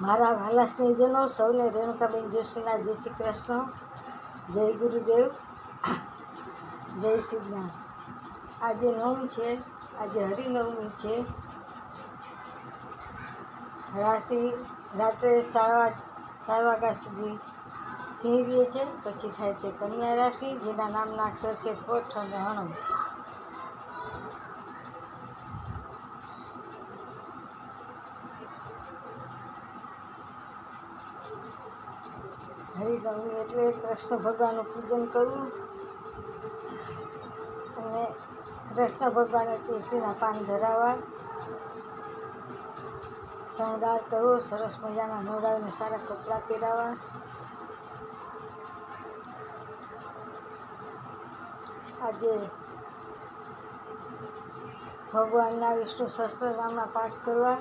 મારા વાલા સ્નેહજનો, સૌને રેણુકાબેન જોશીના જય શ્રી કૃષ્ણ, જય ગુરુદેવ, જય સિદ્ધનાથ આજે નવમી છે, આજે હરિનવમી છે. રાશિ રાત્રે સાડા ચાર વાગ્યા સુધી સિંહ છે, પછી થાય છે કન્યા રાશિ, જેના નામના અક્ષર છે કોઠ અને હણમ હરિનવમી એટલે કૃષ્ણ ભગવાનનું પૂજન કરવું અને કૃષ્ણ ભગવાને તુલસીના પાન ધરાવવા શણગાર કરવો સરસ મજાના નવડાવીને સારા કપડાં પહેરાવવા આજે ભગવાનના વિષ્ણુ સહસ્ત્રનામના પાઠ કરવા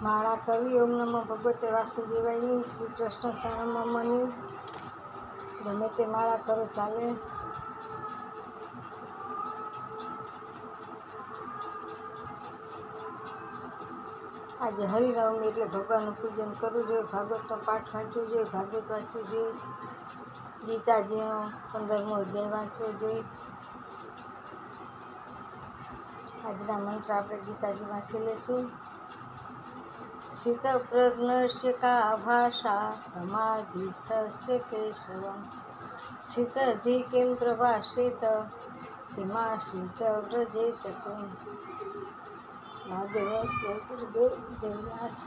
માળા કરવી ઓમ નમો ભગવતે વાસુદેવાયની શ્રી કૃષ્ણ શરણમની ગમે તે માળા કરો, ચાલે. આજે હરિનવમી એટલે ભગવાનનું પૂજન કરવું જોઈએ, ભાગવતનો પાઠ વાંચવો જોઈએ, ભાગવત વાંચવું જોઈએ. ગીતાજીનો પંદરમો અધ્યાય વાંચવો જોઈએ. આજના મંત્ર આપણે ગીતાજી વાંચી લઈશું સ્થિતપ્રજ્ઞસ્ય કા ભાષા સમાધિસ્થસ્ય કેશવમ સ્થિતધિ કિમ પ્રભાષિત હિમાશિત વ્રજેત કિમ મહાદેવ જય ગુરુદેવ જયનાથ